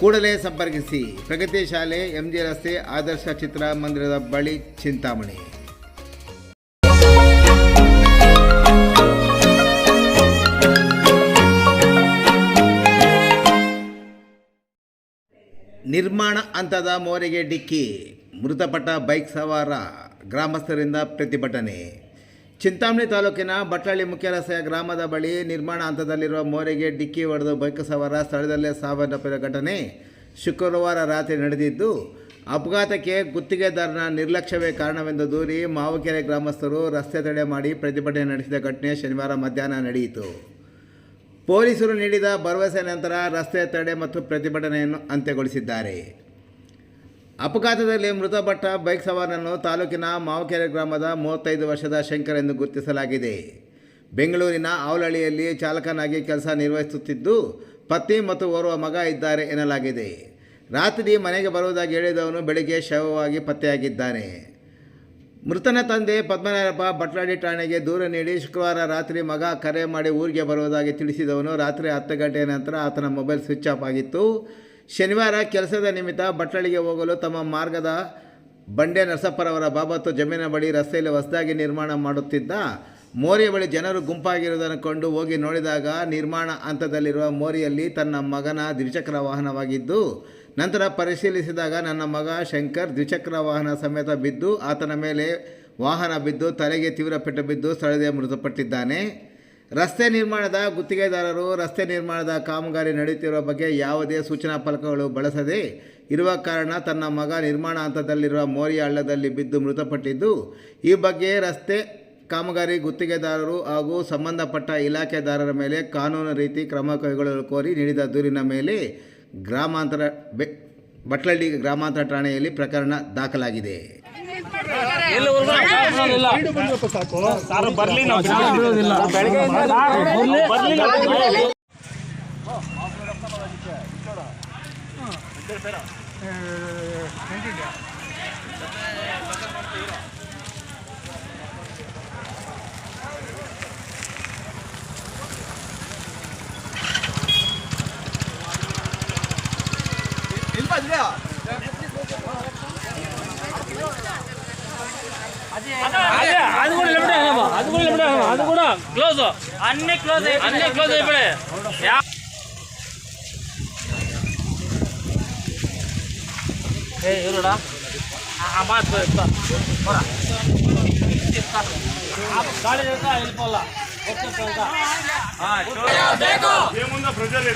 ಕೂಡಲೇ ಸಂಪರ್ಕಿಸಿ. ಪ್ರಗತಿ ಶಾಲೆ, ಎಂಜಿ ರಸ್ತೆ, ಆದರ್ಶ ಚಿತ್ರಮಂದಿರದ ಬಳಿ ಚಿಂತಾಮಣಿ. ನಿರ್ಮಾಣ ಹಂತದ ಮೋರೆಗೆ ಡಿಕ್ಕಿ. ಮೃತಪಟ್ಟ ಬೈಕ್ ಸವಾರ, ಗ್ರಾಮಸ್ಥರಿಂದ ಪ್ರತಿಭಟನೆ. ಚಿಂತಾಮಣಿ ತಾಲೂಕಿನ ಮುಖ್ಯ ರಸ್ತೆಯ ಗ್ರಾಮದ ಬಳಿ ನಿರ್ಮಾಣ ಹಂತದಲ್ಲಿರುವ ಮೋರೆಗೆ ಡಿಕ್ಕಿ ಹೊಡೆದು ಬೈಕ್ ಸವಾರ ಸ್ಥಳದಲ್ಲೇ ಸಾವನ್ನಪ್ಪಿದ ಘಟನೆ ಶುಕ್ರವಾರ ರಾತ್ರಿ ನಡೆದಿದ್ದು, ಅಪಘಾತಕ್ಕೆ ಗುತ್ತಿಗೆದಾರನ ನಿರ್ಲಕ್ಷ್ಯವೇ ಕಾರಣವೆಂದು ದೂರಿ ಮಾವುಕೆರೆ ಗ್ರಾಮಸ್ಥರು ರಸ್ತೆ ತಡೆ ಮಾಡಿ ಪ್ರತಿಭಟನೆ ನಡೆಸಿದ ಘಟನೆ ಶನಿವಾರ ಮಧ್ಯಾಹ್ನ ನಡೆಯಿತು. ಪೊಲೀಸರು ನೀಡಿದ ಭರವಸೆ ನಂತರ ರಸ್ತೆ ತಡೆ ಮತ್ತು ಪ್ರತಿಭಟನೆಯನ್ನು ಅಂತ್ಯಗೊಳಿಸಿದ್ದಾರೆ. ಅಪಘಾತದಲ್ಲಿ ಮೃತಪಟ್ಟ ಬೈಕ್ ಸವಾರನನ್ನು ತಾಲೂಕಿನ ಮಾವಕೆರೆ ಗ್ರಾಮದ ಮೂವತ್ತೈದು ವರ್ಷದ ಶಂಕರ್ ಎಂದು ಗುರುತಿಸಲಾಗಿದೆ. ಬೆಂಗಳೂರಿನ ಅವಲಹಳ್ಳಿಯಲ್ಲಿ ಚಾಲಕನಾಗಿ ಕೆಲಸ ನಿರ್ವಹಿಸುತ್ತಿದ್ದು, ಪತ್ನಿ ಮತ್ತು ಓರ್ವ ಮಗ ಇದ್ದಾರೆ ಎನ್ನಲಾಗಿದೆ. ರಾತ್ರಿ ಮನೆಗೆ ಬರುವುದಾಗಿ ಹೇಳಿದವನು ಬೆಳಿಗ್ಗೆ ಶವವಾಗಿ ಪತ್ತೆಯಾಗಿದ್ದಾನೆ. ಮೃತನ ತಂದೆ ಪದ್ಮನಾಭ ಬಟ್ಲಾಡಿ ಠಾಣೆಗೆ ದೂರ ನೀಡಿ ಶುಕ್ರವಾರ ರಾತ್ರಿ ಮಗ ಕರೆ ಮಾಡಿ ಊರಿಗೆ ಬರುವುದಾಗಿ ತಿಳಿಸಿದವನು ರಾತ್ರಿ ಹತ್ತು ಗಂಟೆಯ ನಂತರ ಆತನ ಮೊಬೈಲ್ ಸ್ವಿಚ್ ಆಫ್ ಆಗಿತ್ತು. ಶನಿವಾರ ಕೆಲಸದ ನಿಮಿತ್ತ ಬಟ್ಟಳಿಗೆ ಹೋಗಲು ತಮ್ಮ ಮಾರ್ಗದ ಬಂಡೆ ನರಸಪ್ಪರವರ ಬಾಬತ್ತು ಜಮೀನ ಬಳಿ ರಸ್ತೆಯಲ್ಲಿ ಹೊಸದಾಗಿ ನಿರ್ಮಾಣ ಮಾಡುತ್ತಿದ್ದ ಮೋರಿಯ ಬಳಿ ಜನರು ಗುಂಪಾಗಿರುವುದನ್ನು ಕಂಡು ಹೋಗಿ ನೋಡಿದಾಗ ನಿರ್ಮಾಣ ಹಂತದಲ್ಲಿರುವ ಮೋರಿಯಲ್ಲಿ ತನ್ನ ಮಗನ ದ್ವಿಚಕ್ರ ವಾಹನವಾಗಿದ್ದು, ನಂತರ ಪರಿಶೀಲಿಸಿದಾಗ ನನ್ನ ಮಗ ಶಂಕರ್ ದ್ವಿಚಕ್ರ ವಾಹನ ಸಮೇತ ಬಿದ್ದು, ಆತನ ಮೇಲೆ ವಾಹನ ಬಿದ್ದು, ತಲೆಗೆ ತೀವ್ರ ಪೆಟ್ಟು ಬಿದ್ದು ಸ್ಥಳದೇ ಮೃತಪಟ್ಟಿದ್ದಾನೆ. ರಸ್ತೆ ನಿರ್ಮಾಣದ ಗುತ್ತಿಗೆದಾರರು, ರಸ್ತೆ ನಿರ್ಮಾಣದ ಕಾಮಗಾರಿ ನಡೆಯುತ್ತಿರುವ ಬಗ್ಗೆ ಯಾವುದೇ ಸೂಚನಾ ಫಲಕಗಳು ಬಳಸದೆ ಇರುವ ಕಾರಣ ತನ್ನ ಮಗ ನಿರ್ಮಾಣ ಹಂತದಲ್ಲಿರುವ ಮೋರಿಯ ಹಳ್ಳದಲ್ಲಿ ಬಿದ್ದು ಮೃತಪಟ್ಟಿದ್ದು, ಈ ಬಗ್ಗೆ ರಸ್ತೆ ಕಾಮಗಾರಿ ಗುತ್ತಿಗೆದಾರರು ಹಾಗೂ ಸಂಬಂಧಪಟ್ಟ ಇಲಾಖೆದಾರರ ಮೇಲೆ ಕಾನೂನು ರೀತಿ ಕ್ರಮ ಕೈಗೊಳ್ಳಲು ಕೋರಿ ನೀಡಿದ ದೂರಿನ ಮೇಲೆ ಗ್ರಾಮಾಂತರ ಬೆ ಬಟ್ಲಳ್ಳಿ ಗ್ರಾಮಾಂತರ ಠಾಣೆಯಲ್ಲಿ ಪ್ರಕರಣ ದಾಖಲಾಗಿದೆ. ಸಾರು ಬರ್ಲಿ ನಾವು ಬಿಡೋದಿಲ್ಲ ಬರ್ಲಿ ನಾವು అదే అది కూడా లిమిట్ అమ్మా అది కూడా లిమిట్ అది కూడా క్లోజ్ అన్ని క్లోజ్ అన్ని క్లోజ్ అయిపోయి ఏ ఎవరుడా అమ్మా గాడి వెళ్ళిపోవాలా వచ్చే ప్రజలు